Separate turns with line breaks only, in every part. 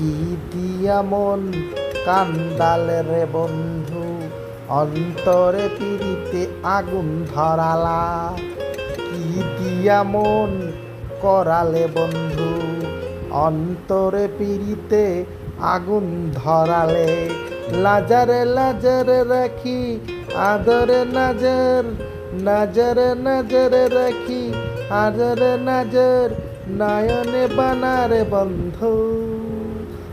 কি দিয়া মন কান্দালে রে বন্ধু? অন্তরে পিড়িতে আগুন ধরালা। কি দিয়া মন করালে বন্ধু? অন্তরে পিড়িতে আগুন ধরালে। লাজারে লাজারে রাখি, আদরে নজর, নজরে নজরে রাখি, আদরে নজর, নয়নে বানারে বন্ধু।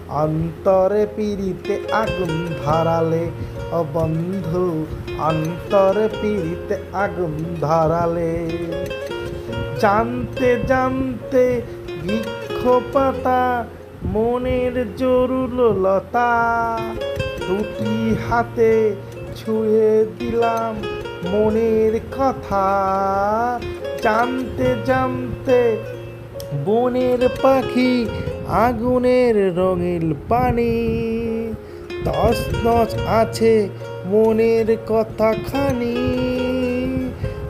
অন্তরে পিড়িতে আগুন ধরালে, ও বন্ধু, অন্তরে পিড়িতে আগুন ধরালে। জানতে জানতে বৃক্ষ পাতা মনের জরুল লতা, দুটি হাতে ছুঁয়ে দিলাম মনের কথা। জানতে জানতে বনের পাখি আগুনের রঙিল পানি। তস নস আছে মনের কথা খানি।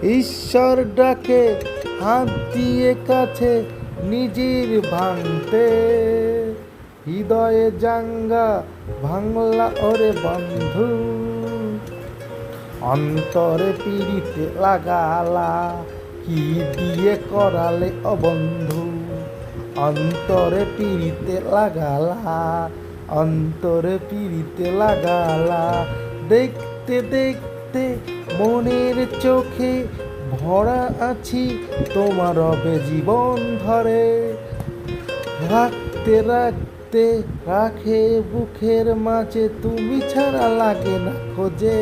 ঈশ্বর ডাকে হাত দিয়ে কাছে নিজের ভাঙতে। হৃদয়ে জাঙ্গা ভাঙলা ওরে বন্ধু। অন্তরে পিড়িতে লাগালা, কি দিয়ে করালে অবন্ধু? অন্তরে পিড়িতে লাগালা, অন্তরে পিড়িতে লাগালা। দেখতে দেখতে মনের চোখে ভরা আছি তোমার রবে জীবন ধরে রাখতে রাখতে, রাখে বুকের মাঝে তুমি ছাড়া লাগে না খোঁজে।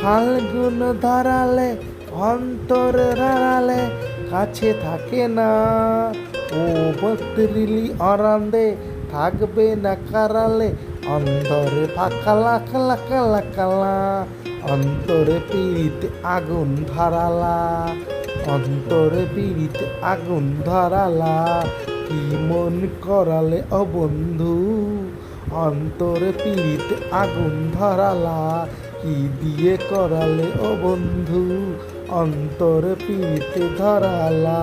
ফাল্গুন ধরালে অন্তর রাড়ালে কাছে থাকে না। ও বত্রিলি অরান্দে থাকবে না কারালে। অন্তরে ফাঁকা লাখা লাখা লাকালা অন্তরে পিড়িতে আগুন ধরালা। অন্তরে পিড়িতে আগুন ধরালা। কি মন করালে অবন্ধু অন্তরে পিড়িতে আগুন ধরালা। কি দিয়ে করালে ও বন্ধু? অন্তরে পিড়িতে ধরালা।